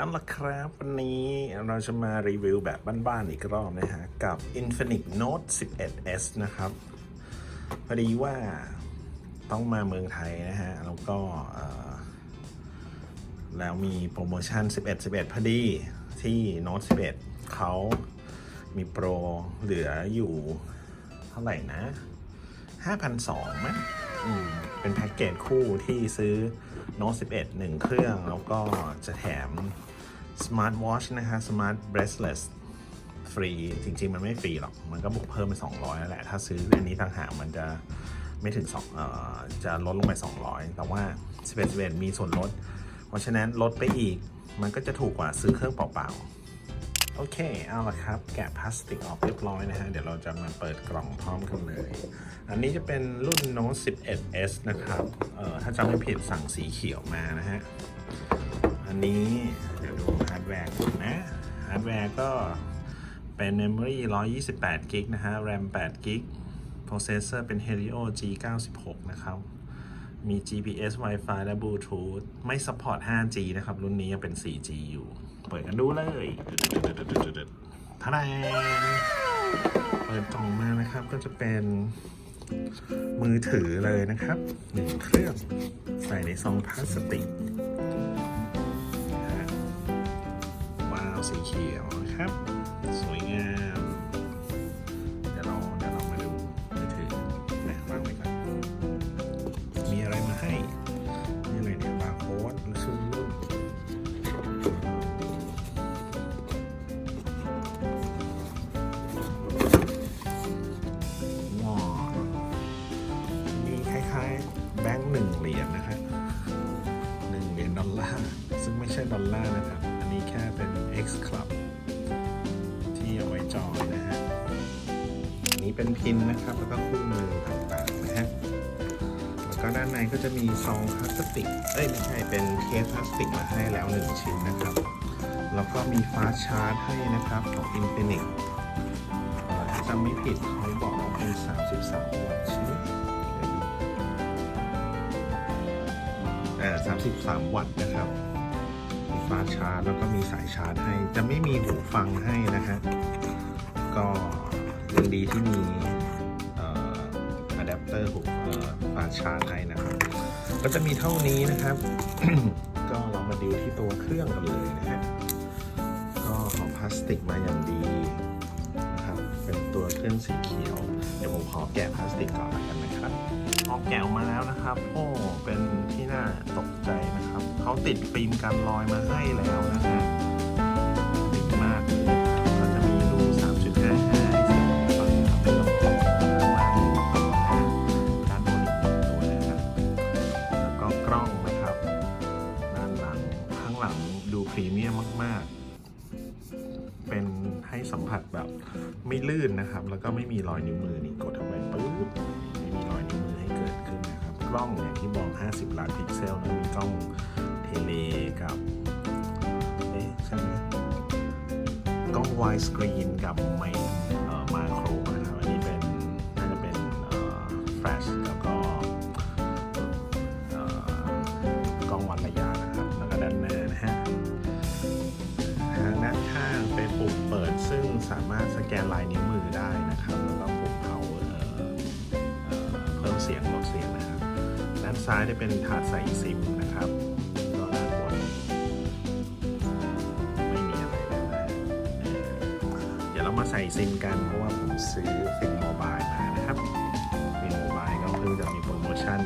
นั่นละครับ วันนี้เราจะมารีวิวแบบบ้านๆอีกรอบนะฮะ กับ Infinix Note 11s นะครับ พอดีว่าต้องมาเมืองไทยนะฮะ แล้วก็แล้วมีโปรโมชั่น 11 11 พอดีที่ Note 11 เขามีโปรเหลืออยู่เท่าไหร่นะ 5,200มั้ยอืมเป็นแพ็กเกจคู่ที่ซื้อ Note 11 1 เครื่อง แล้วก็จะแถม Smart Watch นะฮะ Smart Bracelet ฟรี จริง ๆ มันไม่ฟรีหรอก มันก็บวกเพิ่มไป200แล้วแหละ ถ้าซื้ออันนี้ต่างหากมันจะไม่ถึง2เอ่อจะลดลงไป 200 แต่ว่า 11 11 มีส่วนลด เพราะฉะนั้นลดไปอีก มันก็จะถูกกว่าซื้อเครื่องเปล่าๆ โอเค เอาละครับ แกะพลาสติกออกเรียบร้อยนะฮะ เดี๋ยวเราจะมาเปิดกล่องพร้อมกันเลย อันนี้จะเป็นรุ่น Note 11s นะครับ เอ่อ ถ้าจำไม่ผิดสั่งสีเขียวมานะฮะ อันนี้เดี๋ยวดูฮาร์ดแวร์ก่อนนะ ฮาร์ดแวร์ก็เป็น Memory 128 g b นะฮะ RAM 8 g b Processor เป็น Helio G96 นะครับ มี GPS Wi-Fi และ Bluetooth ไม่ support 5G นะครับ รุ่นนี้ยังเป็น 4G อยู่ เปิดกันดูเลยท่าแดเปิดกล่องมานะครับก็จะเป็นมือถือเลยนะครับหนึ่งเครื่องใส่ในซองพลาสติก สีเขียวนะครับ สวยงาม เป็นพินนะครับ แล้วก็คู่มือต่างๆนะฮะแล้วก็ด้านในก็จะมีซองพลาสติกเอ้ยไม่ใช่เป็นเคสพลาสติกมาให้แล้ว 1 ชิ้นนะครับ แล้วก็มีฟาสชาร์จให้นะครับของ Infinix จำไม่ผิดเขาบอกว่าเป็น 33 วัตต์ใช่ไหมเดี๋ยวดูเออ33 วัตต์นะครับมีฟาสชาร์จแล้วก็มีสายชาร์จให้ จะไม่มีหูฟังให้นะฮะก็ ยังดีที่มีอะแดปเตอร์หูเอ่อฟาชาร์จให้นะครับ ก็จะมีเท่านี้นะครับ ก็เรามาดูที่ตัวเครื่องกันเลยนะฮะก็ของพลาสติกมาอย่างดีนะครับเป็นตัวเครื่องสีเขียว เดี๋ยวผมขอแกะพลาสติกก่อนกันนะครับออแกะออกมาแล้วนะครับโอ้เป็นที่น่าตกใจนะครับเขาติดฟิล์มกันรอยมาให้แล้วนะฮะ พรีเมียมมากๆ เป็นให้สัมผัสแบบไม่ลื่นนะครับ แล้วก็ไม่มีรอยนิ้วมือนี่กดเข้าไปปุ๊บไม่มีรอยนิ้วมือให้เกิดขึ้นนะครับ กล้องอย่างที่บอก 50 ล้านพิกเซลนะมีกล้องเทเลกับเอ๊ะใช่ไหมกล้องไวสกรีนกับไม ซ้ายจะเป็นถาดใส่ซิมนะครับก็ด้านบนไม่มีอะไรแล้วนะเออเดี๋ยวเรามาใส่ซิมกันเพราะว่าผมซื้อฟินโมบายมานะครับฟินโมบายก็เพิ่งจะมีโปรโมชั่น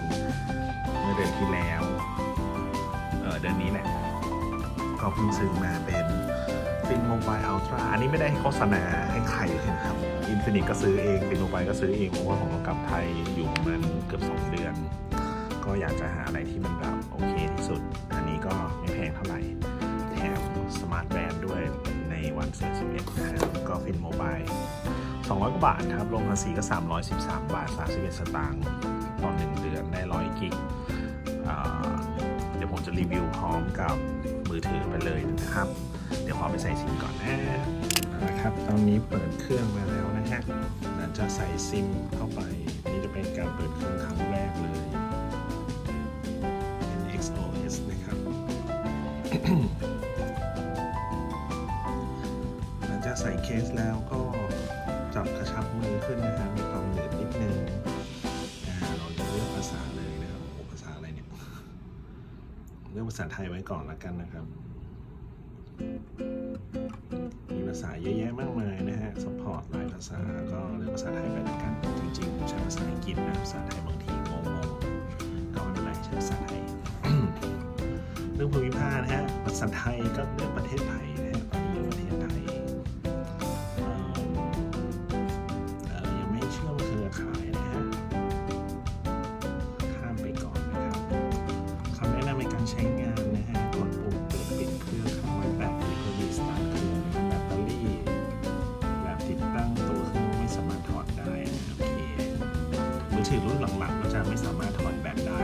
เมื่อเดือนที่แล้วเออเดือนนี้แหละก็เพิ่งซื้อมาเป็นฟินโมบายอัลตร้าอันนี้ไม่ได้โฆษณาให้ใครเลยนะครับอินฟินิตก็ซื้อเองฟินโมบายก็ซื้อเองเพราะว่าผมกลับไทยอยู่ประมาณเกือบ 2 เดือน ก็อยากจะหาอะไรที่มันแบบโอเคที่สุด อันนี้ก็ไม่แพงเท่าไหร่ แถมสมาร์ทแบนด์ด้วยในวันเสาร์11นะฮะแล้วก็ฟินโมบาย200กว่าบาทครับลงภาษีก็ 313 บาท 31 สตางค์ต่อ1เดือนได้ 100 กิกเดี๋ยวผมจะรีวิวพร้อมกับมือถือไปเลยนะครับ เดี๋ยวขอไปใส่ซิมก่อนนะนะครับ ตอนนี้เปิดเครื่องมาแล้วนะฮะจะใส่ซิมเข้าไป นี่จะเป็นการเปิดเครื่องครั้งแรกเลย สแล้วก็จับกระชับมือขึ้นนะฮะมีความเหนืดนิดนึงอ่าเราจะเลือกภาษาเลยนะครับโอ้ภาษาอะไรเนี่ยเลือกภาษาไทยไว้ก่อนละกันนะครับ มีภาษาเยอะแยะมากมายนะฮะสปอร์ตหลายภาษาก็เลือกภาษาไทยไปละกันจริงๆผมใช้ภาษาอังกฤษนะภาษาไทยบางทีงงๆก็ไม่เป็นไรใช้ภาษาไทยเรื่องภูมิภาคนะฮะภาษาไทยก็เลือก ถือรุ่นหลังๆก็จะไม่สามารถถอดแบตได้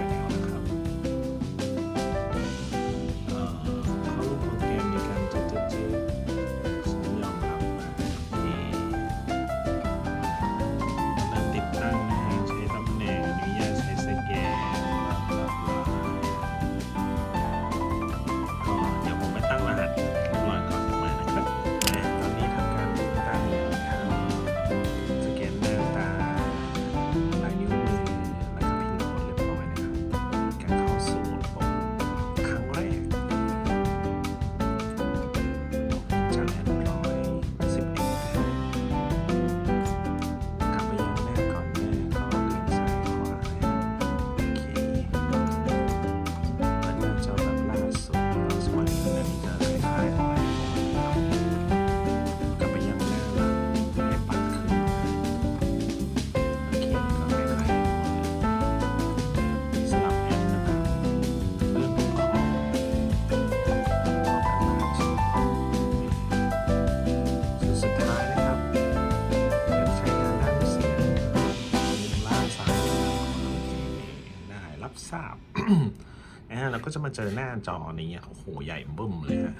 ก็จะมาเจอหน้าจอนี้โอ้โหใหญ่บึ้มเลยฮะ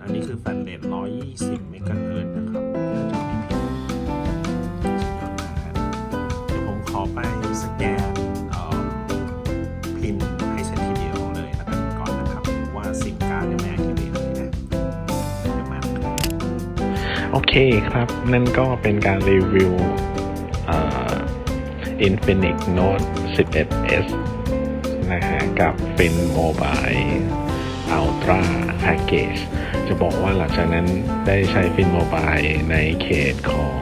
อันนี้คือแฟลชเรท120เมกะเฮิร์ตนะครับไม่ผิดสุดยอดมาครับเดี๋ยวผมขอไปสแกนอ่อพินให้เสร็จทีเดียวเลยแล้วกันก่อนนะครับ ว่าซิมการยังไม่อคทีเวเลยนะเดี๋ยวมาโอเคครับ นั่นก็เป็นการรีวิวอ่อ Infinix Note 11s กับ Fin Mobile Ultra Package จะบอกว่าหลังจากนั้นได้ใช้ Fin Mobile ในเขตของ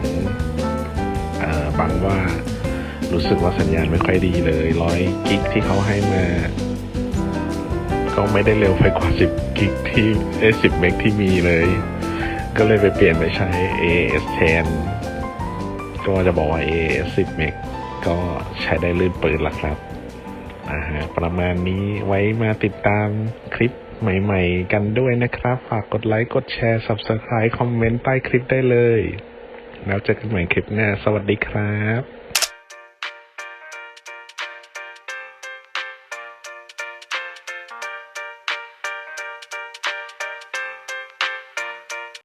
อบางว่ารู้สึกว่าสัญญาณไม่ค่อยดีเลยร้อยกิกที่เขาให้มา ก็ไม่ได้เร็วไปกว่า 10 กิกที่เอ้10เมกที่มีเลย ก็เลยไปเปลี่ยนไปใช้ AS แทนก็จะบอกว่า AS 10 เมกก็ใช้ได้ลื่นปืนละครับ อ่าฮะประมาณนี้ไว้มาติดตามคลิปใหม่ๆ กันด้วยนะครับ ฝากกดไลค์ กดแชร์ Subscribe คอมเมนต์ใต้คลิปได้เลย แล้วเจอกันใหม่คลิปหน้า สวัสดีครับ